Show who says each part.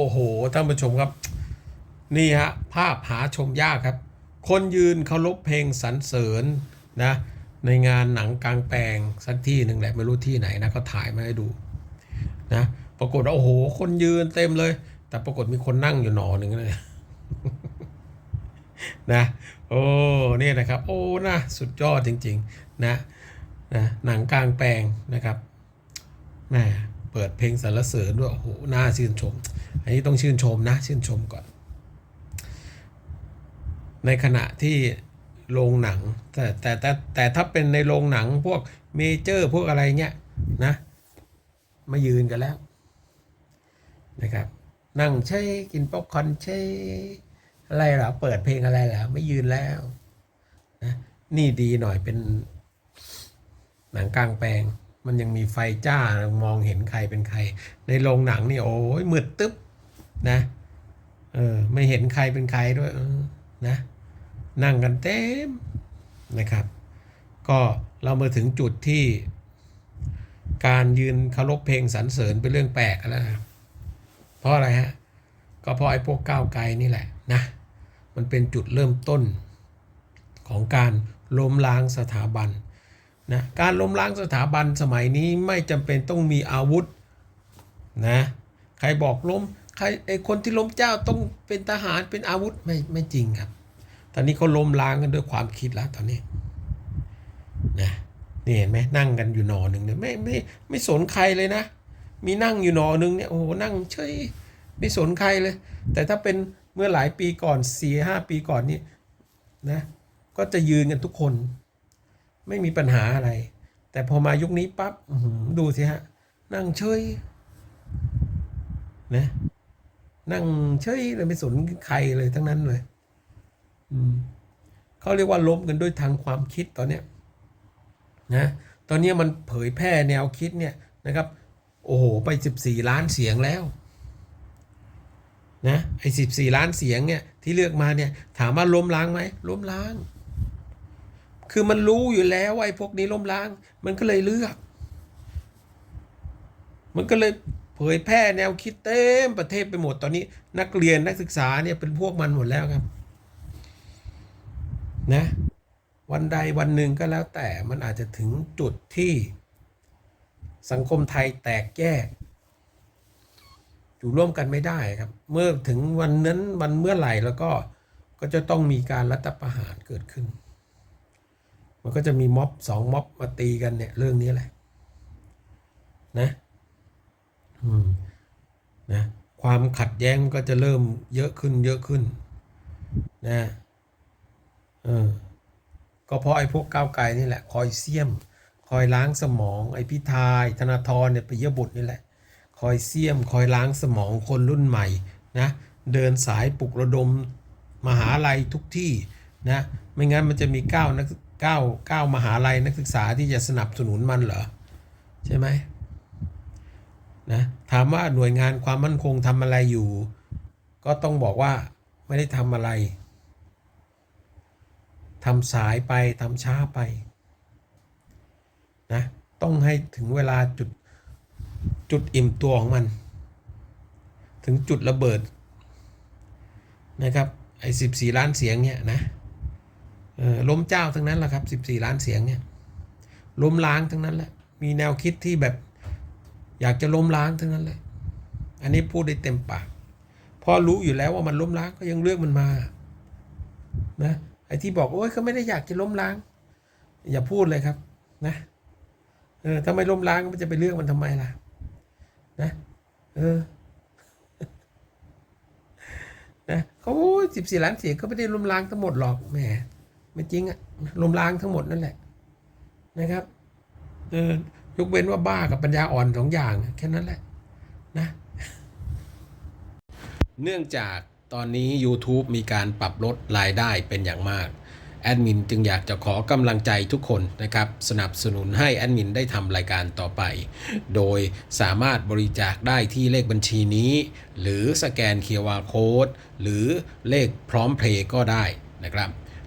Speaker 1: โอ้โหท่านผู้ชมครับ นี่ฮะภาพหาชมยากครับ คนยืนเคารพเพลงสรรเสริญนะในงานหนังกลางแปลงสักที่หนึ่งแหละไม่รู้ที่ไหนนะเขาถ่ายมาให้ดูนะปรากฏว่าโอ้โห คนยืนเต็มเลย แต่ปรากฏมีคนนั่งอยู่หนอหนึ่งเลยนะโอ้นี่นะครับ โอ้นะสุดยอดจริง ๆ นะนะหนังกลางแปลงนะครับแหม่ เปิดเพลงสรรเสริญด้วยโอ้โหน่าชื่นชม อันนี้ต้องชื่นชมนะชื่นชมก่อน ในขณะที่โรงหนัง แต่แต่แต่แต่ถ้าเป็นในโรงหนังพวกเมเจอร์พวกอะไรเงี้ยนะมายืนกันแล้วนะครับ นั่งใช้กินป๊อปคอนใช้อะไรหรอเปิดเพลงอะไรหรอไม่ยืนแล้วนะนี่ดีหน่อยเป็นหนังกลางแปลง มันยังมีไฟจ้ามองเห็นใครเป็นใคร ในโรงหนังนี่โอ้ยมืดตึ๊บนะเออไม่เห็นใครเป็นใครด้วยออนะนั่งกันเต็มนะครับ ก็เรามาถึงจุดที่ การยืนเคารพเพลงสรรเสริญเป็นเรื่องแปลกแล้วนะเพราะอะไรฮะก็เพราะไอ้พวกก้าวไกลนี่แหละนะมันเป็นจุดเริ่มต้นของการล้มล้างสถาบัน นะการล้มล้างสถาบันสมัยนี้ไม่จำเป็นต้องมีอาวุธนะใครบอกล้มใครไอคนที่ล้มเจ้าต้องเป็นทหารเป็นอาวุธไม่ไม่จริงครับ ตอนนี้เขาล้มล้างกันด้วยความคิดแล้วตอนนี้นะนี่เห็นไหมนั่งกันอยู่หนอหนึ่งเนี่ยไม่ไม่ไม่สนใครเลยนะ มีนั่งอยู่หนอหนึ่งเนี่ยโอ้โหนั่งเฉยไม่สนใครเลย แต่ถ้าเป็นเมื่อหลายปีก่อนสี่ห้าปีก่อนนี่นะก็จะยืนกันทุกคน ไม่มีปัญหาอะไร แต่พอมายุคนี้ปั๊บอื้อหือดูสิฮะ นั่งเฉยนะนั่งเฉยเลยไม่สนใครเลยทั้งนั้นเลย อืมเขาเรียกว่าล้มกันด้วยทางความคิดตอนเนี้ยนะตอนเนี้ยมันเผยแพร่แนวคิดเนี่ยนะครับ โอ้โห ไป 14 ล้านเสียงแล้วนะไอ้14ล้านเสียงเนี่ยที่เลือกมาเนี่ยถามว่าล้มล้างไหมล้มล้าง คือมันรู้อยู่แล้วว่าไอ้พวกนี้ล้มล้าง มันก็เลยเลือก มันก็เลยเผยแพร่แนวคิดเต็มประเทศไปหมดตอนนี้ นักเรียนนักศึกษาเนี่ยเป็นพวกมันหมดแล้วครับ นะ วันใดวันหนึ่งก็แล้วแต่มันอาจจะถึงจุดที่สังคมไทยแตกแยก อยู่ร่วมกันไม่ได้ครับ เมื่อถึงวันนั้นวันเมื่อไหร่แล้วก็ก็จะต้องมีการรัฐประหารเกิดขึ้น มันก็จะมีม็อบสองม็อบมาตีกันเนี่ยเรื่องนี้แหละนะอืมนะความขัดแย้งก็จะเริ่มเยอะขึ้นเยอะขึ้นนะเออก็เพราะไอ้พวกก้าวไกลนี่แหละคอยเสียม คอยล้างสมองไอ้พิธาไอ้ธนาธรเนี่ยไปเยบุตรนี่แหละ คอยเสียม คอยล้างสมองคนรุ่นใหม่นะเดินสายปลุกระดมมหาลัยทุกที่นะไม่งั้นมันจะมีก้าวนัก เก้าเก้ามหาลัยนักศึกษาที่จะสนับสนุนมันเหรอ ใช่ไหมนะถามว่าหน่วยงานความมั่นคงทำอะไรอยู่ ก็ต้องบอกว่าไม่ได้ทำอะไรทำสายไปทำช้าไปนะต้องให้ถึงเวลาจุดจุดอิ่มตัวของมัน ถึงจุดระเบิดนะครับไอ้สิบสี่ล้านเสียงเนี่ยนะ ล้มเจ้าทั้งนั้นแหละครับสิบสี่ล้านเสียงเนี่ยล้มล้างทั้งนั้นแหละ มีแนวคิดที่แบบอยากจะล้มล้างทั้งนั้นเลย อันนี้พูดได้เต็มปากพราะรู้อยู่แล้วว่ามันล้มล้างก็ยังเลือกมันมา นะ ไอ้ที่บอกโอ้ยเขาไม่ได้อยากจะล้มล้าง อย่าพูดเลยครับ นะ เออ ถ้าไม่ล้มล้างมันจะไปเลือกมันทำไมล่ะ นะ เออ นะเขาสิบสี่ล้านเสียงก็ไม่ได้ล้มล้างทั้งหมดหรอก แหม ไม่จริงอะล้มล้างทั้งหมดนั่นแหละนะครับเออยกเว้นว่าบ้ากับปัญญาอ่อนสองอย่างแค่นั้นแหละนะ เนื่องจากตอนนี้ YouTube มีการปรับลดรายได้เป็นอย่างมาก แอดมินจึงอยากจะขอกำลังใจทุกคนนะครับ สนับสนุนให้แอดมินได้ทำรายการต่อไป โดยสามารถบริจาคได้ที่เลขบัญชีนี้ หรือสแกน QR Code หรือเลขพร้อมเพลย์ก็ได้นะครับ